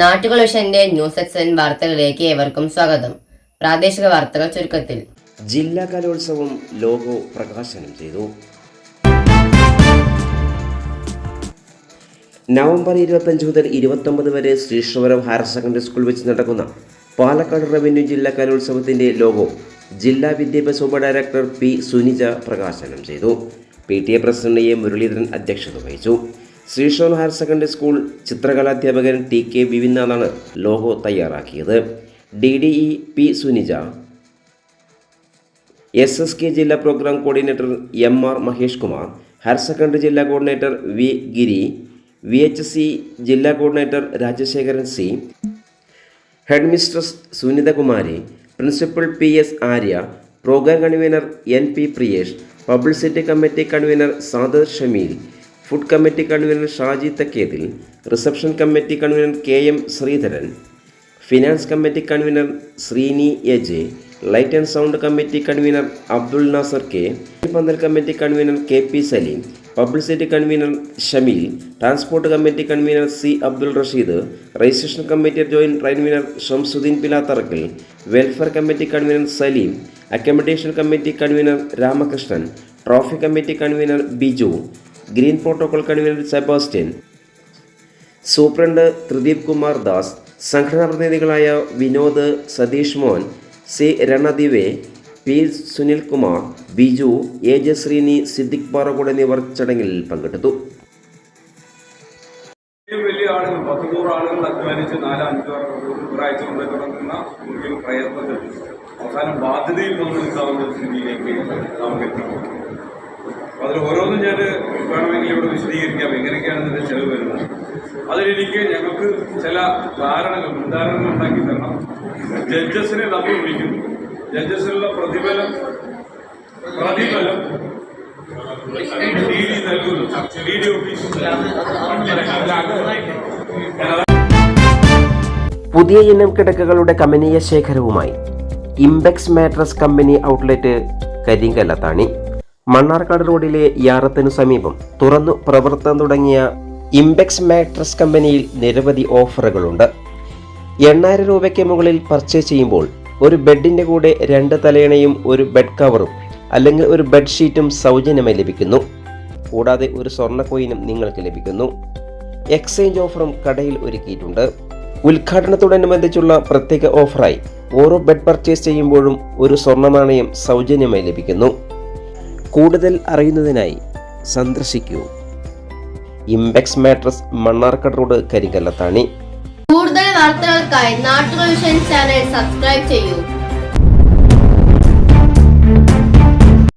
നാട്ടുകൾ വിഷന്റെ news എക്സൻ വാർത്തകളിലേക്ക് ഏവർക്കും സ്വാഗതം. പ്രാദേശിക വാർത്തകൾ ചുരുക്കത്തിൽ. ജില്ലാ കലോത്സവം ലോഗോ പ്രകാശനം ചെയ്തു. നവംബർ ഇരുപത്തഞ്ച് മുതൽ ഇരുപത്തൊമ്പത് വരെ ശ്രീശ്വരം ഹയർ സെക്കൻഡറി സ്കൂൾ വെച്ച് നടക്കുന്ന പാലക്കാട് റവന്യൂ ജില്ലാ കലോത്സവത്തിന്റെ ലോഗോ ജില്ലാ വിദ്യാഭ്യാസ ഉപ ഡയറക്ടർ പി സുനിജ പ്രകാശനം ചെയ്തു. P T A president A Muralidharan അധ്യക്ഷത വഹിച്ചു. ശ്രീശ്വരം ഹയർ സെക്കൻഡറി സ്കൂൾ ചിത്രകലാധ്യാപകൻ ടി കെ ബിവിനാഥാണ് ലോഗോ തയ്യാറാക്കിയത്. D D E P Sunija S S K ജില്ലാ programme coordinator M R Mahesh Kumar higher secondary ജില്ലാ coordinator V Giri V H C ജില്ലാ coordinator Rajasekharan C head mistress Sunithakumari principal P S Arya programme convener N P Priyesh publicity committee convener Sadar Shameel food committee convener Shaji Thakkethil reception committee convener K M Sreedharan finance committee convener Sreeni A J light and sound committee convener Abdul Nasar K pandal committee convener K P Saleem publicity convener Shameel transport committee convener C Abdul Rasheed registration committee joint convener Shamsuddin Pilatharakkal welfare committee convener Saleem accommodation committee convener Ramakrishnan trophy committee convener Biju green protocol convener Sebastian. Superintendent Thrideep Kumar Das സംഘടനാ പ്രതിനിധികളായ Vinod Satheesh Mohan C Ranadive P Sunilkumar Biju A J Sreeni Siddique Parakode എന്നിവർ ചടങ്ങിൽ പങ്കെടുത്തു. വലിയ ആളുകൾ പത്ത് ആളുകൾ അധ്വാനിച്ച് നാല് മുമ്പേ തുടങ്ങുന്ന പ്രയത്നത്തിൽ അവസാനം ബാധ്യതയിൽ വന്ന് നിൽക്കാവുന്ന സ്ഥിതിയിലേക്ക് നമുക്ക് എത്തിക്കും. അതിൽ ഓരോന്നും ഞാൻ വേണമെങ്കിൽ ഇവിടെ വിശദീകരിക്കാം. എങ്ങനെയൊക്കെയാണ് ഇതിന്റെ ചെലവ് വരുന്നത്? അതിലെനിക്ക് ഞങ്ങൾക്ക് ചില ധാരണകൾ മുൻധാരണകൾ ഉണ്ടാക്കി തരണം. ജഡ്ജസിനെ നമ്മൾ വിളിക്കുന്നു. ജഡ്ജസിനുള്ള പ്രതിഫലം പ്രതിഫലം പുതിയ ഇനം കിടക്കകളുടെ കമനീയ ശേഖരവുമായി Imbex mattress company outlet Karinkallathani. Mannarkkad റോഡിലെ യാറത്തിനു സമീപം തുറന്നു പ്രവർത്തനം തുടങ്ങിയ ഇംബെക്സ് മാട്രസ് കമ്പനിയിൽ നിരവധി ഓഫറുകളുണ്ട്. എണ്ണായിരം രൂപയ്ക്ക് മുകളിൽ പർച്ചേസ് ചെയ്യുമ്പോൾ ഒരു ബെഡിന്റെ കൂടെ രണ്ട് തലയണയും ഒരു ബെഡ് കവറും അല്ലെങ്കിൽ ഒരു ബെഡ്ഷീറ്റും സൗജന്യമായി ലഭിക്കുന്നു. കൂടാതെ ഒരു സ്വർണ കോയിനും നിങ്ങൾക്ക് ലഭിക്കുന്നു. എക്സ്ചേഞ്ച് ഓഫറും കടയിൽ ഒരുക്കിയിട്ടുണ്ട്. ഉദ്ഘാടനത്തോടനുബന്ധിച്ചുള്ള പ്രത്യേക ഓഫറായി ഓരോ ബെഡ് പർച്ചേസ് ചെയ്യുമ്പോഴും ഒരു സ്വർണ നാണയം സൗജന്യമായി ലഭിക്കുന്നു. കൂടുതൽ അറിയുന്നതിനായി സന്ദർശിക്കൂ. Imbex mattress Mannarkkad road Karinkallathani. കൂടുതൽ വാർത്തകൾക്കായി നാട്ടുകൾ ചാനൽ സബ്സ്ക്രൈബ് ചെയ്യൂ.